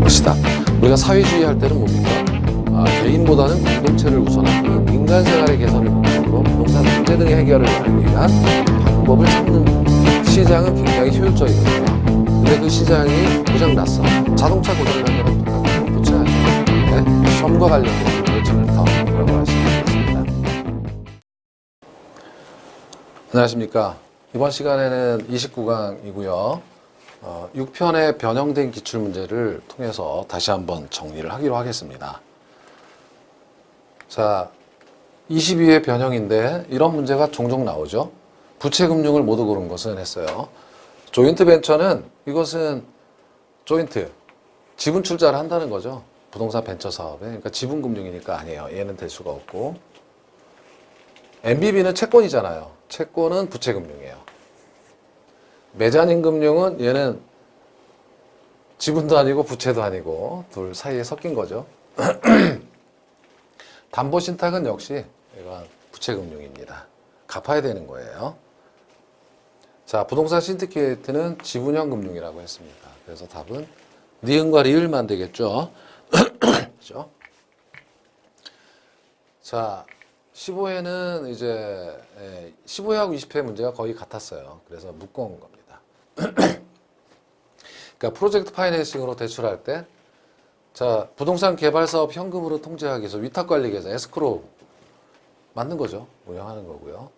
것이다. 우리가 사회주의 할 때는 뭡니까? 아, 개인보다는 공동체를 우선하고 인간 생활의 개선을 목적으로 부동산 문제 등의 해결을 위한 방법을 찾는 시장은 굉장히 효율적이거든요. 근데 그 시장이 고장났어. 자동차 고장난 거랑 똑같고 고쳐야죠. 네? 시험과 관련된 문제점을 더 들어갈 수 있겠습니다. 안녕하십니까. 이번 시간에는 29강이고요. 어, 6편의 변형된 기출문제를 통해서 다시 한번 정리를 하기로 하겠습니다. 자, 22회 변형인데 이런 문제가 종종 나오죠. 부채금융을 모두 고른 것은 했어요. 조인트 벤처는 이것은 조인트, 지분 출자를 한다는 거죠. 부동산 벤처 사업에. 그러니까 지분금융이니까 아니에요. 얘는 될 수가 없고. MBB는 채권이잖아요. 채권은 부채금융이에요. 매자닌 금융은 얘는 지분도 아니고 부채도 아니고 둘 사이에 섞인 거죠. 담보 신탁은 역시 이건 부채 금융입니다. 갚아야 되는 거예요. 자, 부동산 신디케이트는 지분형 금융이라고 했습니다. 그래서 답은 니은과 리을만 되겠죠. 그죠? 자, 15회는 이제 15회하고 20회 문제가 거의 같았어요. 그래서 묶어온 겁니다. 그러니까 프로젝트 파이낸싱으로 대출할 때 자, 부동산 개발 사업 현금으로 통제하기 위해서 위탁 관리 계좌 에스크로 만든 거죠. 운영하는 거고요.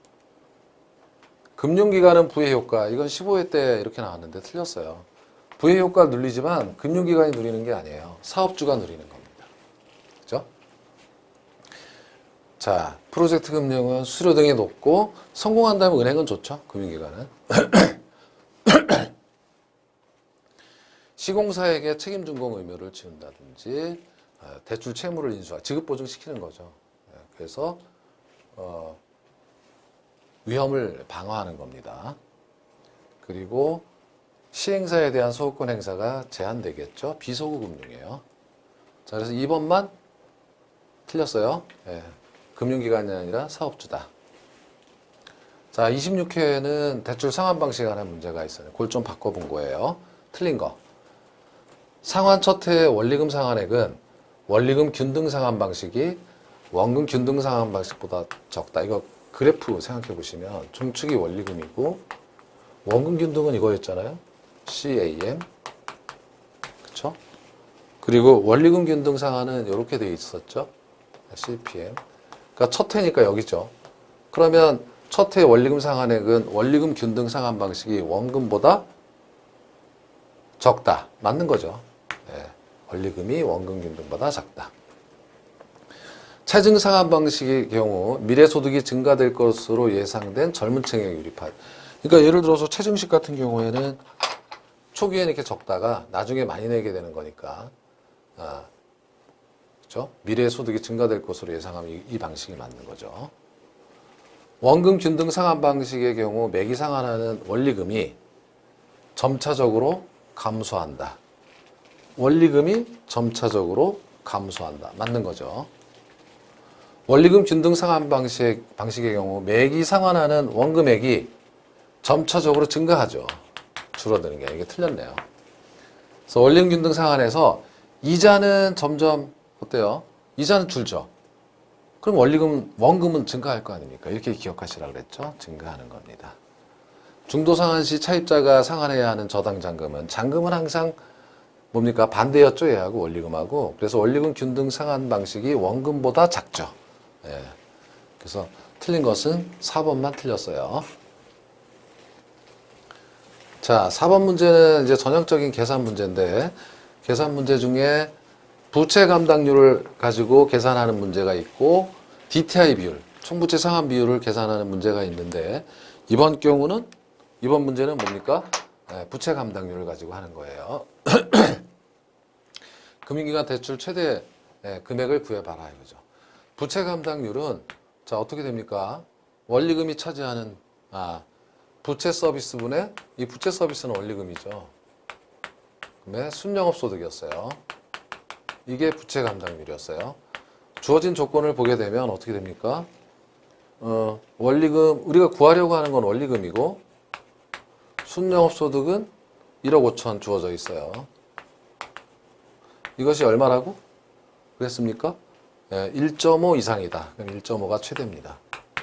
금융기관은 부의 효과. 이건 15회 때 이렇게 나왔는데 틀렸어요. 부의 효과 누리지만 금융기관이 누리는 게 아니에요. 사업주가 누리는 겁니다. 그죠? 자, 프로젝트 금융은 수수료 등이 높고 성공한다면 은행은 좋죠. 금융기관은. 시공사에게 책임 준공 의무를 지운다든지 어, 대출 채무를 인수하 지급 보증시키는 거죠. 예, 그래서 어, 위험을 방어하는 겁니다. 그리고 시행사에 대한 소유권 행사가 제한되겠죠. 비소구 금융이에요. 자, 그래서 2번만 틀렸어요. 예, 금융기관이 아니라 사업주다. 자, 26회에는 대출 상환 방식 하는 문제가 있어요. 그걸 좀 바꿔본 거예요. 틀린 거. 상환 첫해 원리금 상환액은 원리금 균등 상환 방식이 원금 균등 상환 방식보다 적다. 이거 그래프 생각해 보시면 중축이 원리금이고 원금 균등은 이거였잖아요. CAM. 그쵸? 그리고 원리금 균등 상환은 이렇게 돼 있었죠. CPM. 그러니까 첫 해니까 여기죠. 그러면 첫 해 원리금 상환액은 원리금 균등 상환 방식이 원금보다 적다. 맞는 거죠. 네. 원리금이 원금 균등보다 작다. 차증 상환 방식의 경우 미래 소득이 증가될 것으로 예상된 젊은 층의 유리파. 그러니까 예를 들어서 최증식 같은 경우에는 초기에 이렇게 적다가 나중에 많이 내게 되는 거니까 아, 그렇죠? 미래 소득이 증가될 것으로 예상하면 이, 이 방식이 맞는 거죠. 원금 균등 상환 방식의 경우 매기 상환하는 원리금이 점차적으로 감소한다. 원리금이 점차적으로 감소한다. 맞는 거죠. 원리금 균등 상환 방식, 방식의 경우 매기 상환하는 원금액이 점차적으로 증가하죠. 줄어드는 게 이게 틀렸네요. 그래서 원리금 균등 상환에서 이자는 점점 어때요? 이자는 줄죠. 그럼 원리금 원금은 증가할 거 아닙니까? 이렇게 기억하시라 그랬죠. 증가하는 겁니다. 중도 상환 시 차입자가 상환해야 하는 저당 잔금은 잔금은 항상 뭡니까 반대였죠 얘하고 원리금하고 그래서 원리금 균등 상환 방식이 원금보다 작죠. 예. 그래서 틀린 것은 4번만 틀렸어요. 자, 4번 문제는 이제 전형적인 계산 문제인데 계산 문제 중에 부채 감당률을 가지고 계산하는 문제가 있고 DTI 비율, 총부채 상환 비율을 계산하는 문제가 있는데 이번 경우는 이번 문제는 뭡니까? 예, 부채 감당률을 가지고 하는 거예요. 금융기관 대출 최대 예, 금액을 구해봐라 이거죠. 부채 감당률은 자 어떻게 됩니까? 원리금이 차지하는 아 부채 서비스분의 이 부채 서비스는 원리금이죠. 그다음에 순영업 소득이었어요. 이게 부채 감당률이었어요. 주어진 조건을 보게 되면 어떻게 됩니까? 어, 원리금 우리가 구하려고 하는 건 원리금이고 순영업 소득은 1억 5천 주어져 있어요. 이것이 얼마라고? 그랬습니까? 예, 1.5 이상이다. 그럼 1.5가 최대입니다.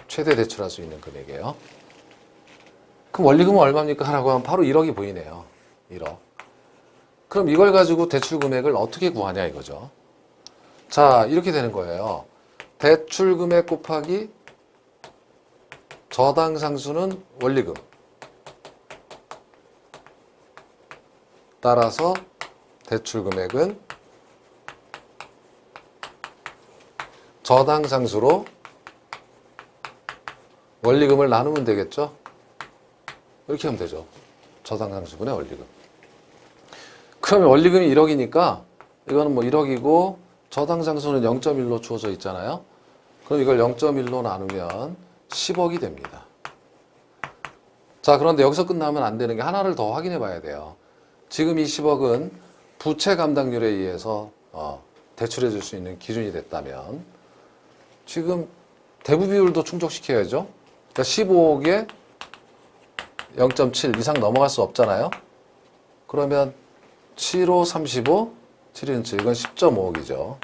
최대 대출할 수 있는 금액이에요. 그럼 원리금은 얼마입니까? 라고 하면 바로 1억이 보이네요. 1억. 그럼 이걸 가지고 대출 금액을 어떻게 구하냐 이거죠. 자, 이렇게 되는 거예요. 대출 금액 곱하기 저당 상수는 원리금. 따라서 대출 금액은 저당 상수로 원리금을 나누면 되겠죠? 이렇게 하면 되죠. 저당 상수분의 원리금. 그러면 원리금이 1억이니까 이거는 뭐 1억이고 저당 상수는 0.1로 주어져 있잖아요. 그럼 이걸 0.1로 나누면 10억이 됩니다. 자, 그런데 여기서 끝나면 안 되는 게 하나를 더 확인해 봐야 돼요. 지금 이 10억은 부채 감당률에 의해서 어, 대출해 줄 수 있는 기준이 됐다면 지금 대부 비율도 충족시켜야죠. 그러니까 15억에 0.7 이상 넘어갈 수 없잖아요. 그러면 7호 35, 7인 7, 이건 10.5억이죠.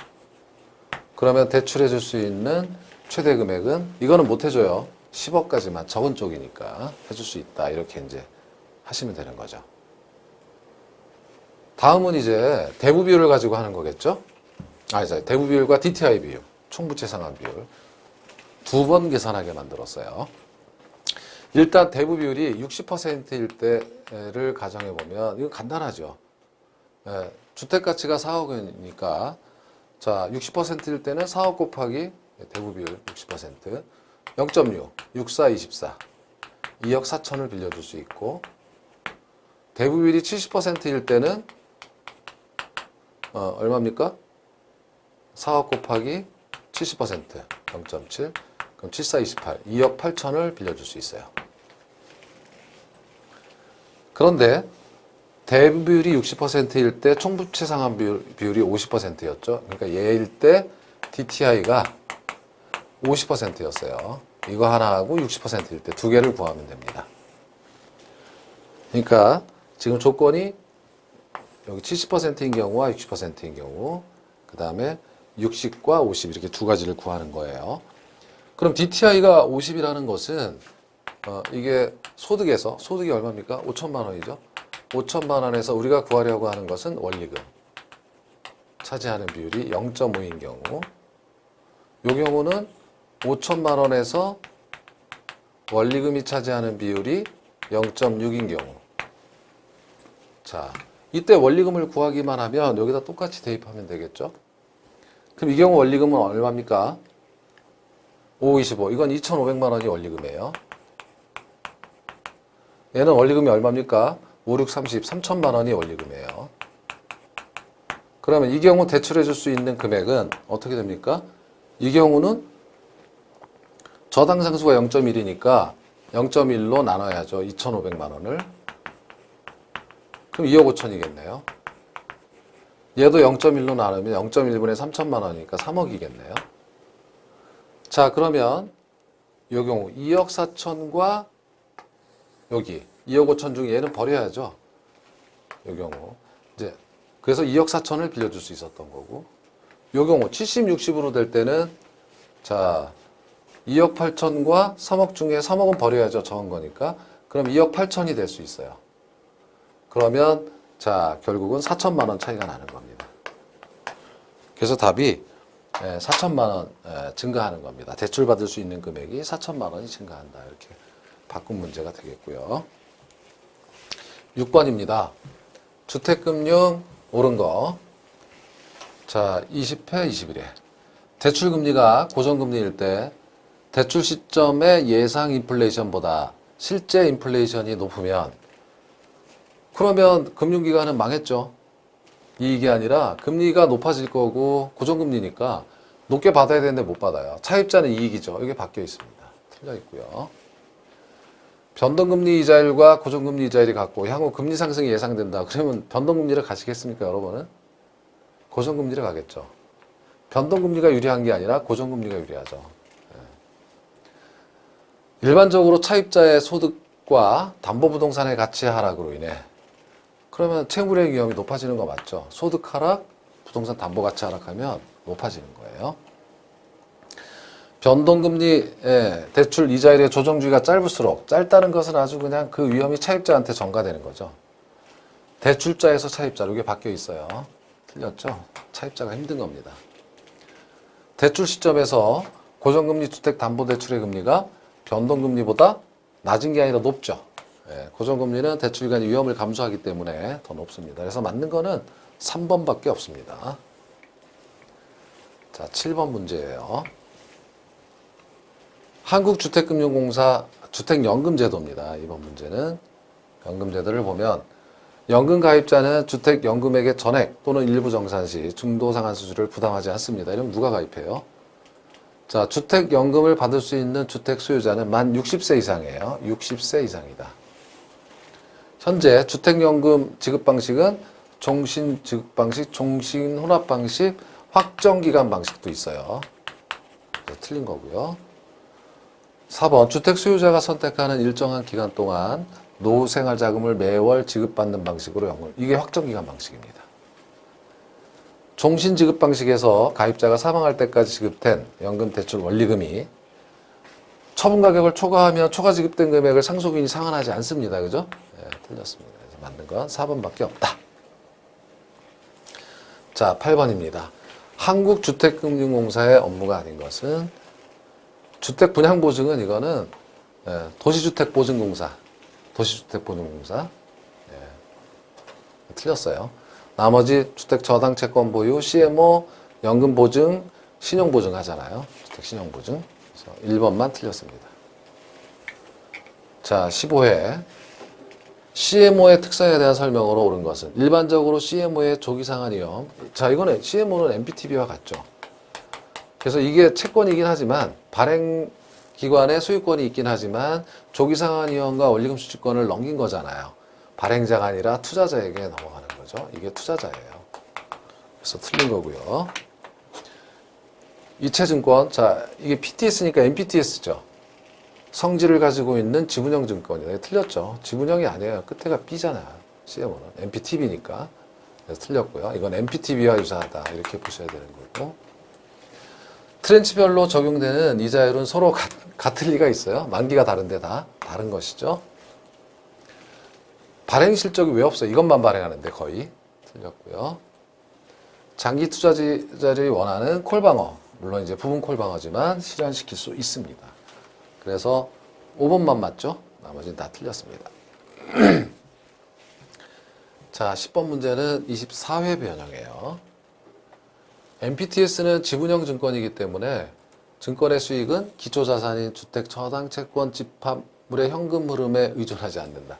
그러면 대출해 줄 수 있는 최대 금액은 이거는 못 해줘요. 10억까지만 적은 쪽이니까 해줄 수 있다. 이렇게 이제 하시면 되는 거죠. 다음은 이제 대부 비율을 가지고 하는 거겠죠? 아, 이제 대부 비율과 DTI 비율, 총부채 상환 비율 두 번 계산하게 만들었어요. 일단 대부 비율이 60%일 때를 가정해 보면 이거 간단하죠. 예, 주택 가치가 4억이니까 자 60%일 때는 4억 곱하기 대부 비율 60% 0.6 64 24 2억 4천을 빌려줄 수 있고 대부 비율이 70%일 때는 어, 얼마입니까? 4억 곱하기 70% 0.7 그럼 74 28 2억 8천을 빌려줄 수 있어요. 그런데 대부 비율이 60%일 때 총부채 상환 비율, 비율이 50%였죠. 그러니까 얘일 때 DTI가 50%였어요. 이거 하나하고 60%일 때 두 개를 구하면 됩니다. 그러니까 지금 조건이 여기 70%인 경우와 60%인 경우, 그 다음에 60과 50 이렇게 두 가지를 구하는 거예요. 그럼 DTI가 50이라는 것은 어, 이게 소득에서 소득이 얼마입니까? 5천만 원이죠. 5천만 원에서 우리가 구하려고 하는 것은 원리금 차지하는 비율이 0.5인 경우, 이 경우는 5천만 원에서 원리금이 차지하는 비율이 0.6인 경우. 자, 이때 원리금을 구하기만 하면 여기다 똑같이 대입하면 되겠죠? 그럼 이 경우 원리금은 얼마입니까? 5, 25. 이건 2,500만 원이 원리금이에요. 얘는 원리금이 얼마입니까? 5, 6, 30, 3천만 원이 원리금이에요. 그러면 이 경우 대출해 줄 수 있는 금액은 어떻게 됩니까? 이 경우는 저당 상수가 0.1이니까 0.1로 나눠야죠. 2,500만 원을. 그럼 2억 5천이겠네요. 얘도 0.1로 나누면 0.1분의 3천만 원이니까 3억이겠네요. 자, 그러면 이 경우 2억 4천과 여기 2억 5천 중에 얘는 버려야죠. 이 경우. 이제 그래서 2억 4천을 빌려줄 수 있었던 거고. 이 경우 70, 60으로 될 때는 자 2억 8천과 3억 중에 3억은 버려야죠. 적은 거니까. 그럼 2억 8천이 될 수 있어요. 그러면 자 결국은 4천만 원 차이가 나는 겁니다. 그래서 답이 4천만 원 에, 증가하는 겁니다. 대출 받을 수 있는 금액이 4천만 원이 증가한다. 이렇게 바꾼 문제가 되겠고요. 6번입니다. 주택금융 오른 거. 자, 20회, 21회. 대출금리가 고정금리일 때 대출 시점의 예상 인플레이션보다 실제 인플레이션이 높으면 그러면 금융기관은 망했죠. 이익이 아니라 금리가 높아질 거고 고정금리니까 높게 받아야 되는데 못 받아요. 차입자는 이익이죠. 이게 바뀌어 있습니다. 틀려 있고요. 변동금리 이자율과 고정금리 이자율이 같고 향후 금리 상승이 예상된다. 그러면 변동금리를 가시겠습니까, 여러분은? 고정금리를 가겠죠. 변동금리가 유리한 게 아니라 고정금리가 유리하죠. 예. 일반적으로 차입자의 소득과 담보부동산의 가치 하락으로 인해 그러면 채무불이행 위험이 높아지는 거 맞죠? 소득 하락, 부동산 담보 가치 하락하면 높아지는 거예요. 변동금리 예, 대출 이자율의 조정주기가 짧을수록 짧다는 것은 아주 그냥 그 위험이 차입자한테 전가되는 거죠. 대출자에서 차입자로 이게 바뀌어 있어요. 틀렸죠? 차입자가 힘든 겁니다. 대출 시점에서 고정금리 주택담보대출의 금리가 변동금리보다 낮은 게 아니라 높죠. 예, 고정금리는 대출 기간의 위험을 감수하기 때문에 더 높습니다. 그래서 맞는 거는 3번밖에 없습니다. 자, 7번 문제예요. 한국주택금융공사 주택연금제도입니다. 이번 문제는 연금제도를 보면 연금 가입자는 주택연금액의 전액 또는 일부 정산 시 중도상환 수수료를 부담하지 않습니다. 이러면 누가 가입해요? 자, 주택연금을 받을 수 있는 주택 소유자는 만 60세 이상이에요. 60세 이상이다. 현재 주택연금 지급 방식은 종신 지급 방식, 종신 혼합 방식, 확정 기간 방식도 있어요. 틀린 거고요. 4번 주택 소유자가 선택하는 일정한 기간 동안 노후 생활 자금을 매월 지급받는 방식으로 연금. 이게 확정 기간 방식입니다. 종신 지급 방식에서 가입자가 사망할 때까지 지급된 연금 대출 원리금이 처분 가격을 초과하면 초과 지급된 금액을 상속인이 상환하지 않습니다. 그죠? 네, 틀렸습니다. 그래서 맞는 건 4번밖에 없다. 자, 8번입니다. 한국주택금융공사의 업무가 아닌 것은 주택 분양 보증은 이거는 예, 도시주택 보증공사, 도시주택 보증공사 예, 틀렸어요. 나머지 주택 저당 채권 보유, CMO, 연금 보증, 신용 보증 하잖아요. 주택 신용 보증. 그래서 1번만 틀렸습니다. 자, 15회. CMO의 특성에 대한 설명으로 옳은 것은 일반적으로 CMO의 조기 상환 위험. 자, 이거는 CMO는 MPTB와 같죠. 그래서 이게 채권이긴 하지만 발행 기관의 소유권이 있긴 하지만 조기상환 위험과 원리금 수취권을 넘긴 거잖아요. 발행자가 아니라 투자자에게 넘어가는 거죠. 이게 투자자예요. 그래서 틀린 거고요. 이체증권, 자 이게 PTS니까 MPTS죠. 성질을 가지고 있는 지분형 증권이에요. 틀렸죠. 지분형이 아니에요. 끝에가 B잖아요. CMO는 MPTB니까. 그래서 틀렸고요. 이건 MPTB와 유사하다. 이렇게 보셔야 되는 거고. 트렌치별로 적용되는 이자율은 서로 같, 같을 리가 있어요. 만기가 다른데 다 다른 것이죠. 발행 실적이 왜 없어요? 이것만 발행하는데 거의 틀렸고요. 장기 투자자들이 원하는 콜방어 물론 이제 부분 콜방어지만 실현시킬 수 있습니다. 그래서 5번만 맞죠? 나머지는 다 틀렸습니다. 자, 10번 문제는 24회 변형이에요. MPTS는 지분형 증권이기 때문에 증권의 수익은 기초자산인 주택 저당 채권 집합물의 현금 흐름에 의존하지 않는다.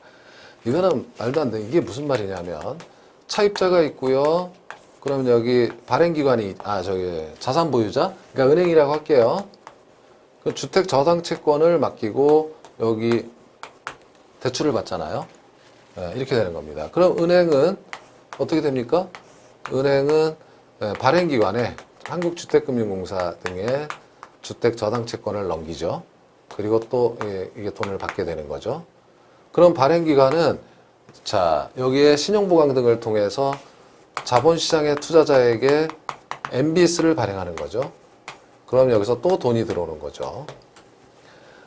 이거는 말도 안 돼. 이게 무슨 말이냐면 차입자가 있고요. 그러면 여기 발행기관이 아 저기 자산 보유자 그러니까 은행이라고 할게요. 그 주택 저당 채권을 맡기고 여기 대출을 받잖아요. 네, 이렇게 되는 겁니다. 그럼 은행은 어떻게 됩니까? 은행은 네, 발행기관에 한국주택금융공사 등의 주택 저당 채권을 넘기죠. 그리고 또 예, 이게 돈을 받게 되는 거죠. 그럼 발행기관은 자 여기에 신용보강 등을 통해서 자본시장의 투자자에게 MBS를 발행하는 거죠. 그럼 여기서 또 돈이 들어오는 거죠.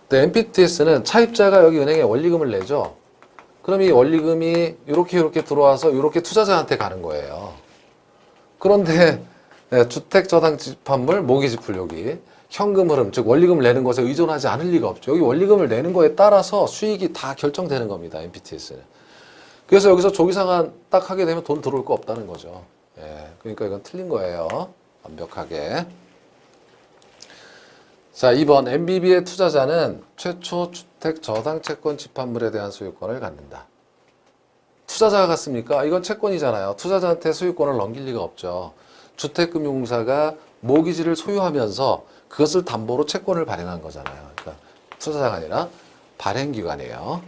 근데 MPTS는 차입자가 여기 은행에 원리금을 내죠. 그럼 이 원리금이 이렇게 이렇게 들어와서 이렇게 투자자한테 가는 거예요. 그런데 네, 주택저당집합물 모기지풀 여기 현금 흐름 즉 원리금을 내는 것에 의존하지 않을 리가 없죠. 여기 원리금을 내는 거에 따라서 수익이 다 결정되는 겁니다. MPTS는. 그래서 여기서 조기상환 딱 하게 되면 돈 들어올 거 없다는 거죠. 예, 그러니까 이건 틀린 거예요. 완벽하게. 자, 2번 MBB의 투자자는 최초 주택 저당 채권 집합물에 대한 소유권을 갖는다. 투자자가 갖습니까? 이건 채권이잖아요. 투자자한테 소유권을 넘길 리가 없죠. 주택금융공사가 모기지를 소유하면서 그것을 담보로 채권을 발행한 거잖아요. 그러니까 투자자가 아니라 발행기관이에요.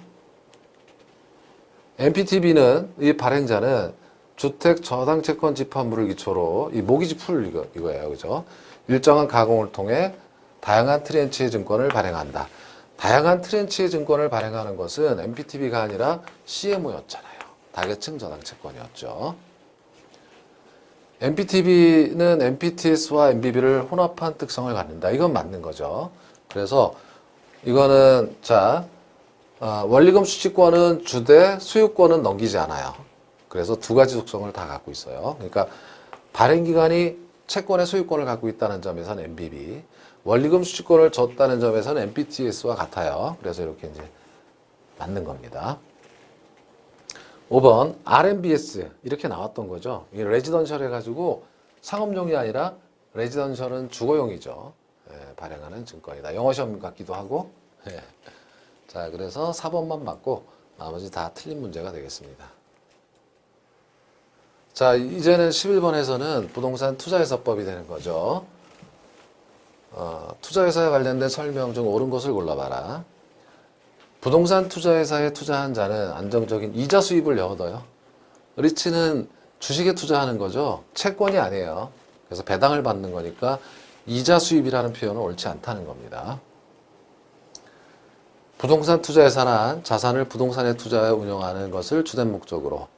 MPTB는 이 발행자는 주택 저당 채권 집합물을 기초로 이 모기지 풀 이거, 이거예요. 그죠? 일정한 가공을 통해 다양한 트렌치의 증권을 발행한다. 다양한 트렌치의 증권을 발행하는 것은 MPTB가 아니라 CMO였잖아요. 다계층 저당 채권이었죠. MPTB는 MPTS와 MBB를 혼합한 특성을 갖는다. 이건 맞는 거죠. 그래서 이거는 자 어, 원리금 수취권은 주되 수유권은 넘기지 않아요. 그래서 두 가지 속성을 다 갖고 있어요. 그러니까 발행 기간이 채권의 소유권을 갖고 있다는 점에서는 MBB, 원리금 수취권을 줬다는 점에서는 MPTS와 같아요. 그래서 이렇게 이제 맞는 겁니다. 5번 RMBS 이렇게 나왔던 거죠. 이 레지던셜 해가지고 상업용이 아니라 레지던셜은 주거용이죠. 예, 발행하는 증권이다. 영어 시험 같기도 하고. 예. 자, 그래서 4번만 맞고 나머지 다 틀린 문제가 되겠습니다. 자, 이제는 11번에서는 부동산 투자회사법이 되는 거죠. 어, 투자회사에 관련된 설명 중 옳은 것을 골라봐라. 부동산 투자회사에 투자한 자는 안정적인 이자 수입을 얻어요. 리츠는 주식에 투자하는 거죠. 채권이 아니에요. 그래서 배당을 받는 거니까 이자 수입이라는 표현은 옳지 않다는 겁니다. 부동산 투자회사는 자산을 부동산에 투자해 운영하는 것을 주된 목적으로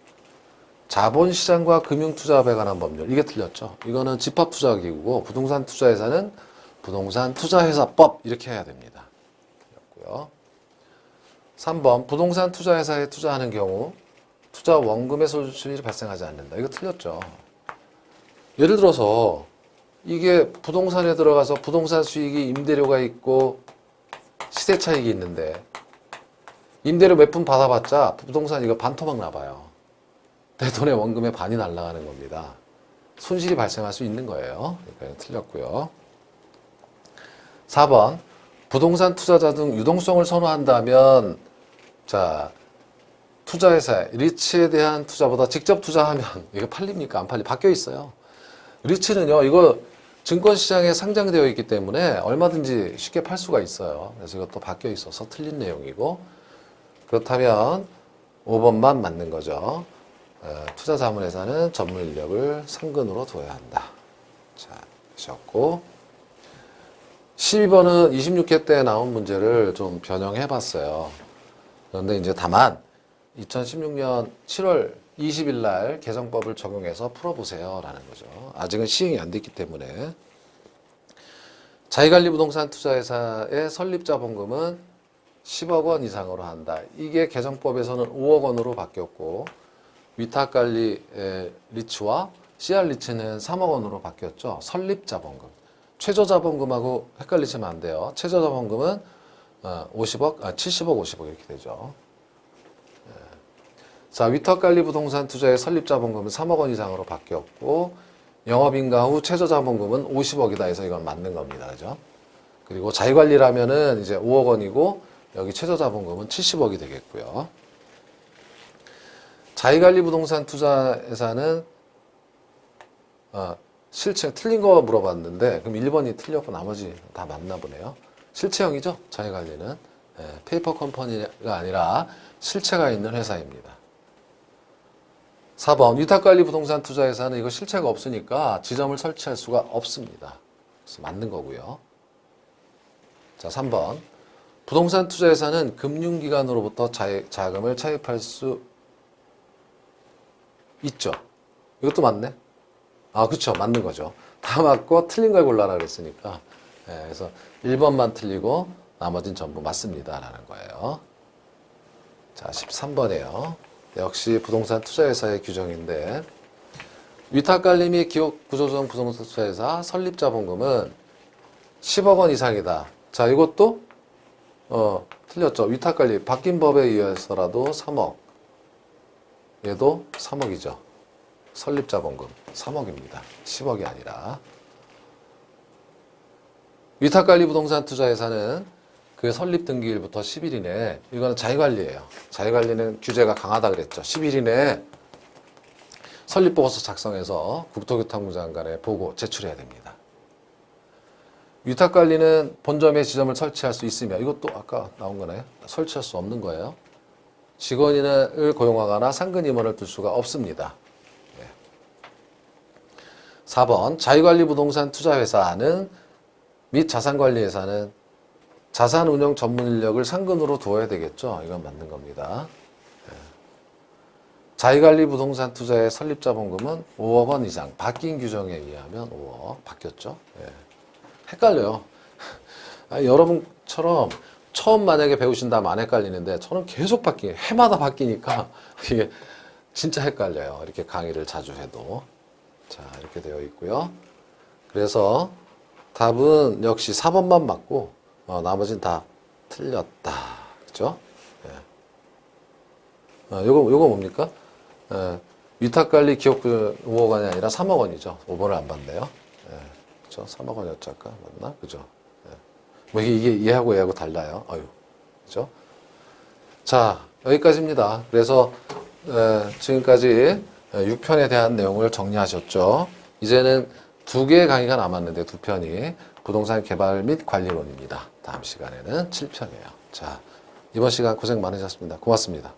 자본시장과 금융투자업에 관한 법률 이게 틀렸죠. 이거는 집합투자기구고 부동산 투자회사는 부동산 투자회사법 이렇게 해야 됩니다. 틀렸고요. 3번 부동산 투자회사에 투자하는 경우 투자 원금의 소출이 발생하지 않는다. 이거 틀렸죠. 예를 들어서 이게 부동산에 들어가서 부동산 수익이 임대료가 있고 시세 차익이 있는데 임대료 몇 푼 받아봤자 부동산 이거 반토막 나봐요. 내 돈의 원금의 반이 날아가는 겁니다. 손실이 발생할 수 있는 거예요. 그러니까 틀렸고요. 4번 부동산 투자자 등 유동성을 선호한다면 자 투자회사 리츠에 대한 투자보다 직접 투자하면 이거 팔립니까 안 팔리 바뀌어 있어요. 리츠는요 이거 증권시장에 상장되어 있기 때문에 얼마든지 쉽게 팔 수가 있어요. 그래서 이것도 바뀌어 있어서 틀린 내용이고 그렇다면 5번만 맞는 거죠. 어, 투자 자문회사는 전문 인력을 상근으로 둬야 한다. 자, 하셨고 12번은 26회 때 나온 문제를 좀 변형해 봤어요. 그런데 이제 다만 2016년 7월 20일 날 개정법을 적용해서 풀어보세요. 라는 거죠. 아직은 시행이 안 됐기 때문에. 자기관리 부동산 투자회사의 설립자 본금은 10억 원 이상으로 한다. 이게 개정법에서는 5억 원으로 바뀌었고, 위탁관리 에, 리츠와 CR 리츠는 3억 원으로 바뀌었죠. 설립자 본금. 최저자본금하고 헷갈리시면 안 돼요. 최저자본금은 어, 50억, 아, 70억, 50억 이렇게 되죠. 자, 위탁관리 부동산 투자의 설립자본금은 3억 원 이상으로 바뀌었고 영업인가 후 최저자본금은 50억이다 해서 이건 맞는 겁니다. 그죠? 그리고 자유관리라면은 이제 5억 원이고 여기 최저자본금은 70억이 되겠고요. 자유관리 부동산 투자회사는 어, 실체 틀린 거 물어봤는데 그럼 1번이 틀렸고 나머지 다 맞나 보네요. 실체형이죠. 자유관리는 예, 페이퍼 컴퍼니가 아니라 실체가 있는 회사입니다. 4번 위탁관리 부동산 투자회사는 이거 실체가 없으니까 지점을 설치할 수가 없습니다. 그래서 맞는 거고요. 자, 3번 부동산 투자회사는 금융기관으로부터 자, 자금을 차입할 수 있죠. 이것도 맞네. 아, 그쵸. 맞는 거죠. 다 맞고 틀린 걸 골라라 그랬으니까. 예, 그래서 1번만 틀리고 나머진 전부 맞습니다. 라는 거예요. 자, 13번이에요. 역시 부동산 투자회사의 규정인데 위탁관리 및 기업 구조조정 부동산 투자회사 설립자본금은 10억 원 이상이다. 자, 이것도 어, 틀렸죠. 위탁관리 바뀐 법에 의해서라도 3억. 얘도 3억이죠. 설립자본금 3억입니다. 10억이 아니라. 위탁관리 부동산 투자회사는 그 설립 등기일부터 10일 이내 이거는 자유관리예요. 자유관리는 규제가 강하다 그랬죠. 10일 이내 설립 보고서 작성해서 국토교통부 장관에 보고 제출해야 됩니다. 위탁관리는 본점에 지점을 설치할 수 있으며 이것도 아까 나온 거네요. 설치할 수 없는 거예요. 직원을 고용하거나 상근 임원을 둘 수가 없습니다. 4번 자유관리 부동산 투자회사는 및 자산관리회사는 자산운용 전문 인력을 상근으로 두어야 되겠죠. 이건 맞는 겁니다. 예. 자기관리 부동산 투자의 설립자 본금은 5억 원 이상 바뀐 규정에 의하면 5억 바뀌었죠. 예. 헷갈려요. 아, 여러분처럼 처음 만약에 배우신다면 안 헷갈리는데 저는 계속 바뀌 해마다 바뀌니까 이게 진짜 헷갈려요. 이렇게 강의를 자주 해도 자 이렇게 되어 있고요. 그래서 답은 역시 4번만 맞고 어, 나머지는 다 틀렸다. 그죠? 예. 어, 요거 요거 뭡니까? 예, 위탁관리 기업부 5억 원이 아니라 3억 원이죠. 5번을 안 봤네요. 예, 그죠? 3억 원이었지 아까 맞나? 그죠? 예. 뭐 이게, 이게 얘하고 얘하고 달라요. 아유, 그죠? 자 여기까지입니다. 그래서 에, 지금까지 6편에 대한 내용을 정리하셨죠. 이제는 두 개의 강의가 남았는데 두 편이 부동산 개발 및 관리론입니다. 다음 시간에는 7편이에요. 자 이번 시간 고생 많으셨습니다. 고맙습니다.